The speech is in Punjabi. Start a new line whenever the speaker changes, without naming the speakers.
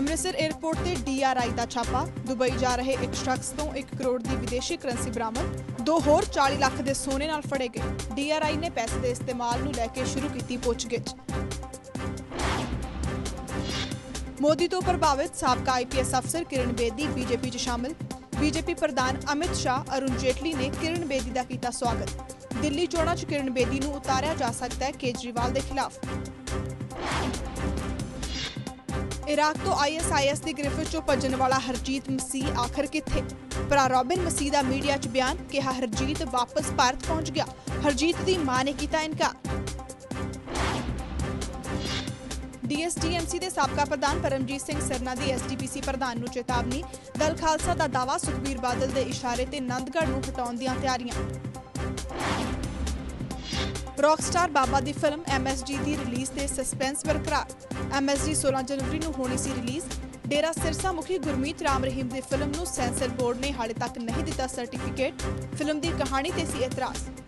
ਅੰਮ੍ਰਿਤਸਰ 에ਅਰਪੋਰਟ ਤੇ ਡੀਆਰਆਈ ਦਾ ਛਾਪਾ। ਦੁਬਈ ਜਾ ਰਹੇ ਇੱਕ ਸ਼ਖਸ ਤੋਂ 1 ਕਰੋੜ ਦੀ ਵਿਦੇਸ਼ੀ ਕਰੰਸੀ ਬਰਾਮਦ। ਦੋ ਹੋਰ 40 ਲੱਖ ਦੇ ਸੋਨੇ ਨਾਲ ਫੜੇ ਗਏ। ਡੀਆਰਆਈ ਨੇ ਪੈਸੇ ਦੇ ਇਸਤੇਮਾਲ ਨੂੰ ਲੈ ਕੇ ਸ਼ੁਰੂ ਕੀਤੀ ਪੁੱਛਗਿੱਛ। ਮੋਦੀ ਤੋਂ ਪ੍ਰਭਾਵਿਤ ਸਾਬਕਾ ਆਈਪੀਐਸ ਅਫਸਰ ਕਿਰਨ ਬੇਦੀ ਬੀਜੇਪੀ 'ਚ ਸ਼ਾਮਿਲ। ਬੀਜੇਪੀ ਪ੍ਰਧਾਨ ਅਮਿਤ ਸ਼ਾਹ, ਅਰੁਣ ਜੇਟਲੀ ਨੇ ਕਿਰਨ ਬੇਦੀ ਦਾ ਕੀਤਾ ਸਵਾਗਤ। ਦਿੱਲੀ ਚੋਣਾਂ 'ਚ ਕਿਰਨ ਬੇਦੀ ਨੂੰ ਉਤਾਰਿਆ ਜਾ ਸਕਦਾ ਹੈ ਕੇਜਰੀਵਾਲ ਦੇ ਖਿਲਾਫ। ਇਰਾਕ ਤੋਂ ਆਈਐਸਆਈਐਸ ਦੀ ਗ੍ਰਿਫਤ 'ਚੋਂ ਭੱਜਣ ਵਾਲਾ ਹਰਜੀਤ ਮਸੀਹ ਆਖਰ ਕਿੱਥੇ? ਭਰਾ ਰੋਬਿਨ ਮਸੀਹ ਦਾ ਮੀਡੀਆ 'ਚ ਬਿਆਨ ਕਿਹਾ ਹਰਜੀਤ ਵਾਪਸ ਭਾਰਤ ਪਹੁੰਚ ਗਿਆ। ਹਰਜੀਤ ਦੀ ਮਾਂ ਨੇ ਕੀਤਾ ਇਨਕਾਰ। ਡੀਐਸਡੀਐਮਸੀ ਦੇ ਸਾਬਕਾ ਪ੍ਰਧਾਨ ਪਰਮਜੀਤ ਸਿੰਘ ਸਰਨਾ ਦੀ ਐਸਡੀਪੀਸੀ ਪ੍ਰਧਾਨ ਨੂੰ ਚੇਤਾਵਨੀ, ਦਲ ਖਾਲਸਾ ਦਾ ਦਾਵਾ ਸੁਖਬੀਰ ਬਾਦਲ ਦੇ ਇਸ਼ਾਰੇ ਤੇ ਨੰਦਗੜ੍ਹ ਨੂੰ ਹਟਾਉਣ ਦੀਆਂ ਤਿਆਰੀਆਂ। ਰੌਕਸਟਾਰ ਬਾਬਾ ਦੀ ਫਿਲਮ ਐਮਐਸਜੀ ਦੀ ਰਿਲੀਜ਼ ਤੇ ਸਸਪੈਂਸ ਬਰਕਰਾਰ। ਐਮਐਸਜੀ 16 ਜਨਵਰੀ ਨੂੰ ਹੋਣੀ ਸੀ ਰਿਲੀਜ਼। ਡੇਰਾ ਸਿਰਸਾ ਮੁਖੀ ਗੁਰਮੀਤ ਰਾਮ ਰਹੀਮ ਦੀ ਫਿਲਮ ਨੂੰ ਸੈਂਸਰ ਬੋਰਡ ਨੇ ਹਾਲੇ ਤੱਕ ਨਹੀਂ ਦਿੱਤਾ ਸਰਟੀਫਿਕੇਟ। ਫਿਲਮ ਦੀ ਕਹਾਣੀ ਤੇ ਸੀ ਇਤਰਾਜ਼।